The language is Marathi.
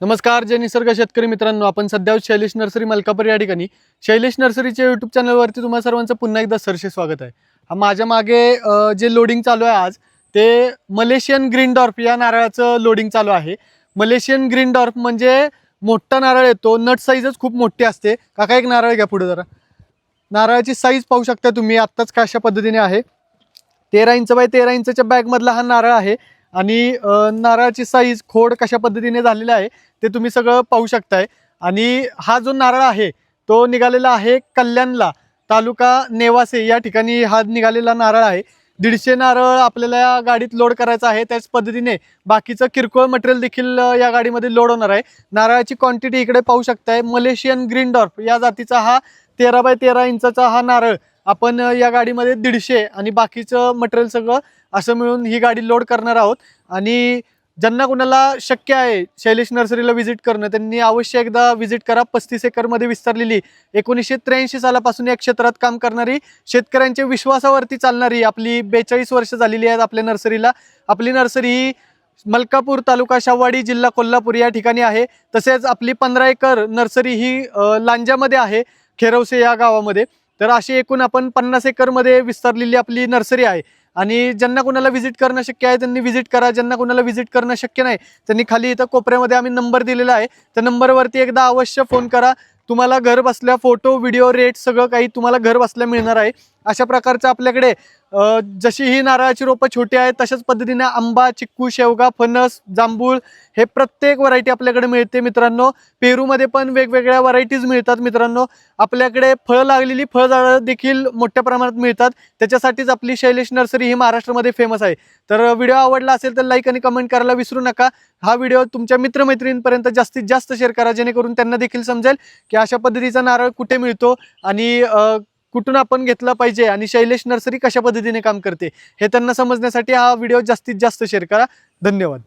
नमस्कार जय निसर्ग शेतकरी मित्रांनो आपण सध्या शैलेश नर्सरी मलकापूर या ठिकाणी. शैलेश नर्सरीच्या युट्यूब चॅनलवरती तुम्हा सर्वांचं पुन्हा एकदा सरसे स्वागत आहे. हा माझ्या मागे जे लोडिंग चालू आहे आज ते मलेशियन ग्रीन डॉर्फ या नारळाचं लोडिंग चालू आहे. मलेशियन ग्रीन डॉर्फ म्हणजे मोठा नारळ येतो नट साईजच खूप मोठी असते. काका एक नारळ घ्या पुढे जरा. नारळाची साईज पाहू शकता तुम्ही आत्ताच कशा पद्धतीने आहे. तेरा इंच बाय तेरा इंचच्या बॅगमधला हा नारळ आहे. आणि नारळाची साईज खोड कशा पद्धतीने झालेला आहे ते तुम्ही सगळं पाहू शकताय. आणि हा जो नारळ आहे तो निघालेला आहे कल्याणला तालुका नेवासे या ठिकाणी हा निघालेला नारळ आहे. दीडशे नारळ आपल्याला या गाडीत लोड करायचं आहे त्याच पद्धतीने बाकीचं किरकोळ मटेरियल देखील या गाडीमध्ये लोड होणार आहे. नारळाची क्वांटिटी इकडे पाहू शकताय मलेशियन ग्रीन डॉर्फ या जातीचा हा तेरा बाय तेरा इंचाचा हा नारळ आपण या गाडीमध्ये दीडशे आणि बाकीचं मटेरियल सगळं असं मिळून ही गाडी लोड करणार आहोत. आणि ज्यांना कुणाला शक्य आहे शैलेश नर्सरीला व्हिजिट करणं त्यांनी अवश्य एकदा व्हिजिट करा. पस्तीस एकरमध्ये विस्तारलेली एकोणीसशे त्र्याऐंशी सालापासून या क्षेत्रात काम करणारी शेतकऱ्यांच्या विश्वासावरती चालणारी आपली बेचाळीस वर्ष झालेली आहेत आपल्या नर्सरीला. आपली नर्सरी ही मलकापूर तालुका शावाडी जिल्हा कोल्हापूर या ठिकाणी आहे. तसेच आपली पंधरा एकर नर्सरी ही लांजामध्ये आहे खेरवसे या गावामध्ये. तर अशी एकूण आपण पन्नास एकरमध्ये विस्तारलेली आपली नर्सरी आहे. आणि ज्यांना कोणाला व्हिजिट करणं शक्य आहे त्यांनी व्हिजिट करा. ज्यांना कोणाला व्हिजिट करणं शक्य नाही त्यांनी खाली इथं कोपऱ्यामध्ये आम्ही नंबर दिलेला आहे. त्या नंबरवरती एकदा अवश्य फोन करा. तुम्हाला घर बसल्या फोटो व्हिडिओ रेट सगळं काही तुम्हाला घर बसल्या मिळणार आहे. अशा प्रकारचं आपल्याकडे जशी ही नारळाची रोपं छोटी आहेत तशाच पद्धतीने आंबा चिक्कू शेवगा फणस जांभूळ हे प्रत्येक व्हरायटी आपल्याकडे मिळते मित्रांनो. पेरूमध्ये पण वेगवेगळ्या व्हरायटीज मिळतात मित्रांनो. आपल्याकडे फळं लागलेली फळझाडं देखील मोठ्या प्रमाणात मिळतात. त्याच्यासाठीच आपली शैलेश नर्सरी ही महाराष्ट्रामध्ये फेमस आहे. तर व्हिडिओ आवडला असेल तर लाईक आणि कमेंट करायला विसरू नका. हा व्हिडिओ तुमच्या मित्रमैत्रिणींपर्यंत जास्तीत जास्त शेअर करा जेणेकरून त्यांना देखील समजेल की अशा पद्धतीचा नारळ कुठे मिळतो आणि कुठून आपण घेतला पाहिजे आणि शैलेश नर्सरी कशा पद्धतीने काम करते हे त्यांना समजण्यासाठी हा व्हिडिओ जास्तीत जास्त शेअर करा. धन्यवाद.